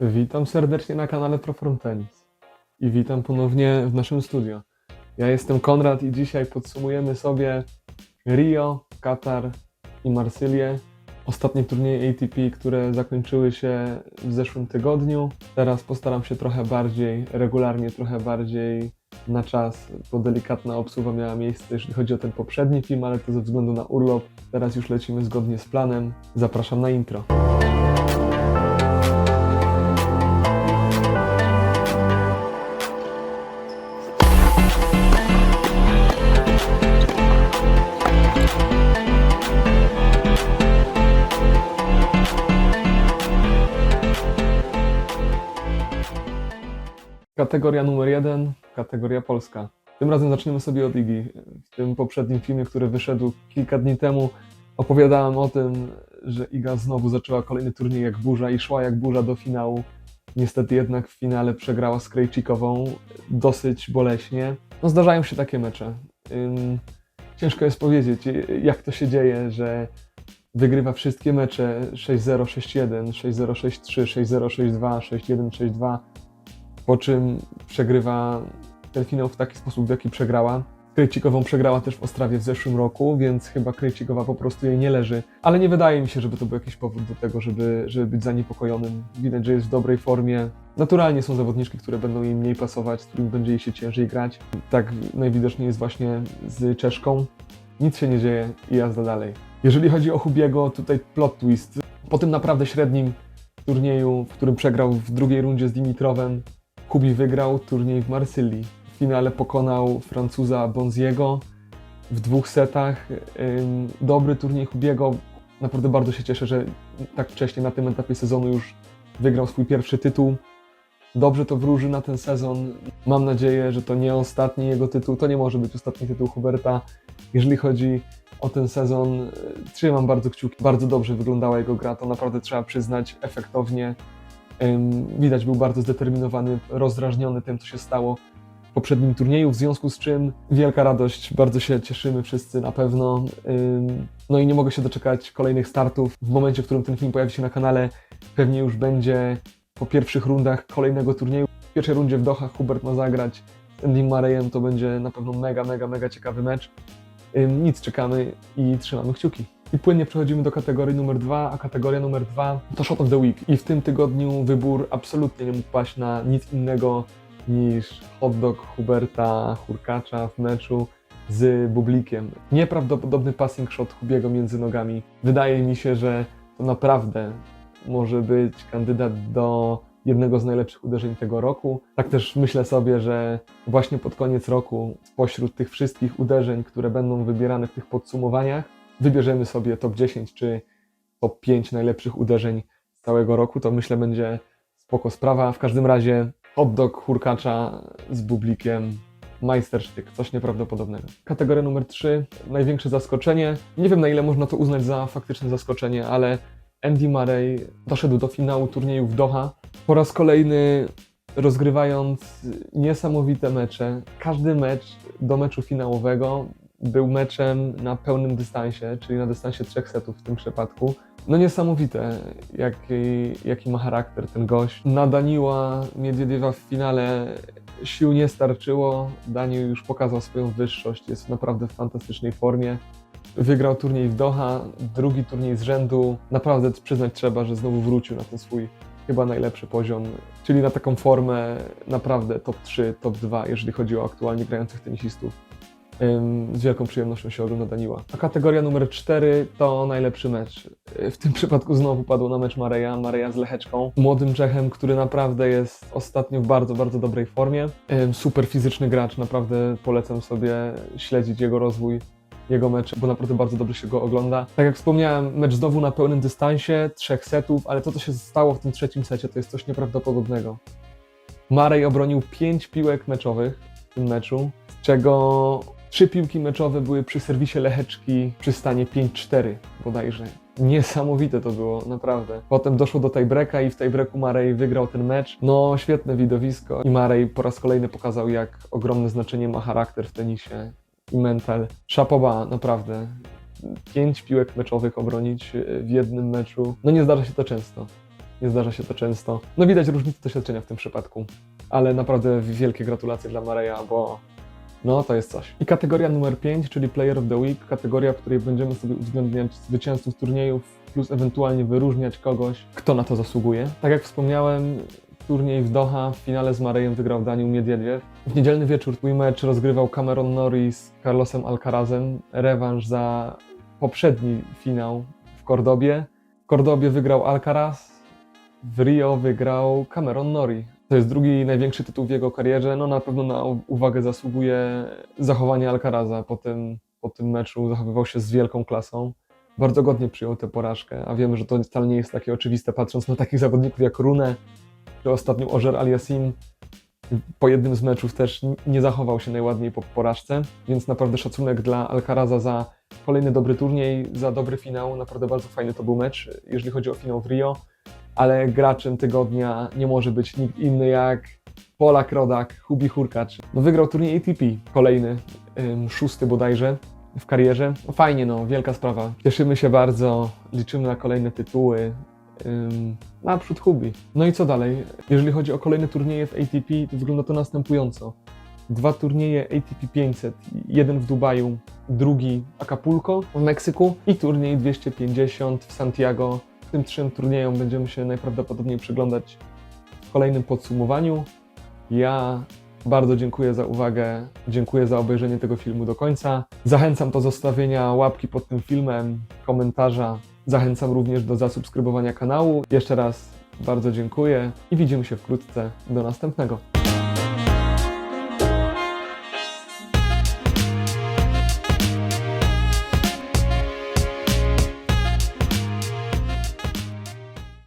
Witam serdecznie na kanale Proform Tennis i witam ponownie w naszym studio. Ja jestem Konrad i dzisiaj podsumujemy sobie Rio, Katar i Marsylię. Ostatnie turnieje ATP, które zakończyły się w zeszłym tygodniu. Teraz postaram się trochę bardziej regularnie, trochę bardziej na czas, bo delikatna obsługa miała miejsce, jeśli chodzi o ten poprzedni film, ale to ze względu na urlop. Teraz już lecimy zgodnie z planem. Zapraszam na intro. Kategoria numer jeden, kategoria polska. Tym razem zaczniemy sobie od Igi. W tym poprzednim filmie, który wyszedł kilka dni temu, opowiadałem o tym, że Iga znowu zaczęła kolejny turniej jak burza i szła jak burza do finału. Niestety jednak w finale przegrała z Krejcikową dosyć boleśnie. No zdarzają się takie mecze. Ym, ciężko jest powiedzieć, jak to się dzieje, że wygrywa wszystkie mecze 6-0, 6-1, 6-0, 6-3, 6-0, 6-2, 6-1, 6-2 po czym przegrywa ten finał w taki sposób, w jaki przegrała. Krejcikową przegrała też w Ostrawie w zeszłym roku, więc chyba Krejcikowa po prostu jej nie leży. Ale nie wydaje mi się, żeby to był jakiś powód do tego, żeby, żeby być zaniepokojonym. Widać, że jest w dobrej formie. Naturalnie są zawodniczki, które będą jej mniej pasować, z którymi będzie jej się ciężej grać. Tak najwidoczniej jest właśnie z Czeszką. Nic się nie dzieje i jazda dalej. Jeżeli chodzi o Hubiego, tutaj plot twist. Po tym naprawdę średnim turnieju, w którym przegrał w drugiej rundzie z Dimitrowem, Kubi wygrał turniej w Marsylii. W finale pokonał Francuza Bonziego w dwóch setach. Dobry turniej Hubiego. Naprawdę bardzo się cieszę, że tak wcześnie na tym etapie sezonu już wygrał swój pierwszy tytuł. Dobrze to wróży na ten sezon. Mam nadzieję, że to nie ostatni jego tytuł. To nie może być ostatni tytuł Huberta. Jeżeli chodzi o ten sezon, y, trzymam bardzo kciuki. Bardzo dobrze wyglądała jego gra. To naprawdę trzeba przyznać efektownie. Widać, był bardzo zdeterminowany, rozdrażniony tym, co się stało w poprzednim turnieju, w związku z czym wielka radość, bardzo się cieszymy wszyscy na pewno. No i nie mogę się doczekać kolejnych startów. W momencie, w którym ten film pojawi się na kanale, pewnie już będzie po pierwszych rundach kolejnego turnieju. W pierwszej rundzie w Doha Hubert ma zagrać z Andy Murrayem, to będzie na pewno mega, mega, mega ciekawy mecz. Nic, czekamy i trzymamy kciuki. I płynnie przechodzimy do kategorii numer dwa, a kategoria numer dwa to Shot of the Week. I w tym tygodniu wybór absolutnie nie mógł paść na nic innego niż hot dog Huberta Hurkacza w meczu z Bublikiem. Nieprawdopodobny passing shot Hubiego między nogami. Wydaje mi się, że to naprawdę może być kandydat do jednego z najlepszych uderzeń tego roku. Tak też myślę sobie, że właśnie pod koniec roku, spośród tych wszystkich uderzeń, które będą wybierane w tych podsumowaniach, wybierzemy sobie top 10 czy top 5 najlepszych uderzeń całego roku, to myślę będzie spoko sprawa. W każdym razie hot dog Hurkacza z bublikiem, majstersztyk, coś nieprawdopodobnego. Kategoria numer 3, największe zaskoczenie. Nie wiem na ile można to uznać za faktyczne zaskoczenie, ale Andy Murray doszedł do finału turnieju w Doha. Po raz kolejny rozgrywając niesamowite mecze. Każdy mecz do meczu finałowego był meczem na pełnym dystansie, czyli na dystansie trzech setów w tym przypadku. No niesamowite, jaki, jaki ma charakter ten gość. Na Daniła Miedwiediewa w finale sił nie starczyło. Daniel już pokazał swoją wyższość, jest naprawdę w fantastycznej formie. Wygrał turniej w Doha, drugi turniej z rzędu. Naprawdę przyznać trzeba, że znowu wrócił na ten swój chyba najlepszy poziom, czyli na taką formę naprawdę top 3, top 2, jeżeli chodzi o aktualnie grających tenisistów. Z wielką przyjemnością się ogląda Daniła. A kategoria numer 4 to najlepszy mecz. Yy, W tym przypadku znowu padło na mecz Mareja, Mareja z Lecheczką. Młodym Czechem, który naprawdę jest ostatnio w bardzo, bardzo dobrej formie. Super fizyczny gracz, naprawdę polecam sobie śledzić jego rozwój, jego mecze, bo naprawdę bardzo dobrze się go ogląda. Tak jak wspomniałem, mecz znowu na pełnym dystansie, trzech setów, ale to, co się stało w tym trzecim secie, to jest coś nieprawdopodobnego. Marej obronił pięć piłek meczowych w tym meczu, z czego trzy piłki meczowe były przy serwisie Lecheczki przy stanie 5-4 bodajże. Niesamowite to było, naprawdę. Potem doszło do tiebreaka i w tiebreaku Marej wygrał ten mecz. No, świetne widowisko. I Marej po raz kolejny pokazał, jak ogromne znaczenie ma charakter w tenisie i mental. Szapoba, naprawdę. Pięć piłek meczowych obronić w jednym meczu. No nie zdarza się to często. nie zdarza się to często. No widać różnicę doświadczenia w tym przypadku, ale naprawdę wielkie gratulacje dla Mareja, bo no to jest coś. I kategoria numer 5, czyli Player of the Week, kategoria, w której będziemy sobie uwzględniać zwycięzców turniejów, plus ewentualnie wyróżniać kogoś, kto na to zasługuje. Tak jak wspomniałem, turniej w Doha w finale z Marejem wygrał Daniel Miedwiediew. W niedzielny wieczór twój mecz rozgrywał Cameron Norris z Carlosem Alcarazem. Rewanż za poprzedni finał w Kordobie. W Kordobie wygrał Alcaraz, w Rio wygrał Cameron Norrie. To jest drugi największy tytuł w jego karierze. No na pewno na uwagę zasługuje zachowanie Alcaraza. Po tym, po tym meczu zachowywał się z wielką klasą. Bardzo godnie przyjął tę porażkę, a wiemy, że to wcale nie jest takie oczywiste, patrząc na takich zawodników jak Rune, czy ostatnio Ożer Aliasim. Po jednym z meczów też nie zachował się najładniej po porażce, więc naprawdę szacunek dla Alcaraza za kolejny dobry turniej, za dobry finał. Naprawdę bardzo fajny to był mecz, jeżeli chodzi o finał w Rio ale graczem tygodnia nie może być nikt inny jak Polak Rodak, Hubi Hurkacz. No wygrał turniej ATP, kolejny, ym, szósty bodajże w karierze. No fajnie, no, wielka sprawa. Cieszymy się bardzo, liczymy na kolejne tytuły. Ym, naprzód Hubi. No i co dalej? Jeżeli chodzi o kolejne turnieje w ATP, to wygląda to następująco. Dwa turnieje ATP 500, jeden w Dubaju, drugi Acapulco w Meksyku i turniej 250 w Santiago tym trzem turniejom będziemy się najprawdopodobniej przyglądać w kolejnym podsumowaniu. Ja bardzo dziękuję za uwagę, dziękuję za obejrzenie tego filmu do końca. Zachęcam do zostawienia łapki pod tym filmem, komentarza. Zachęcam również do zasubskrybowania kanału. Jeszcze raz bardzo dziękuję i widzimy się wkrótce. Do następnego.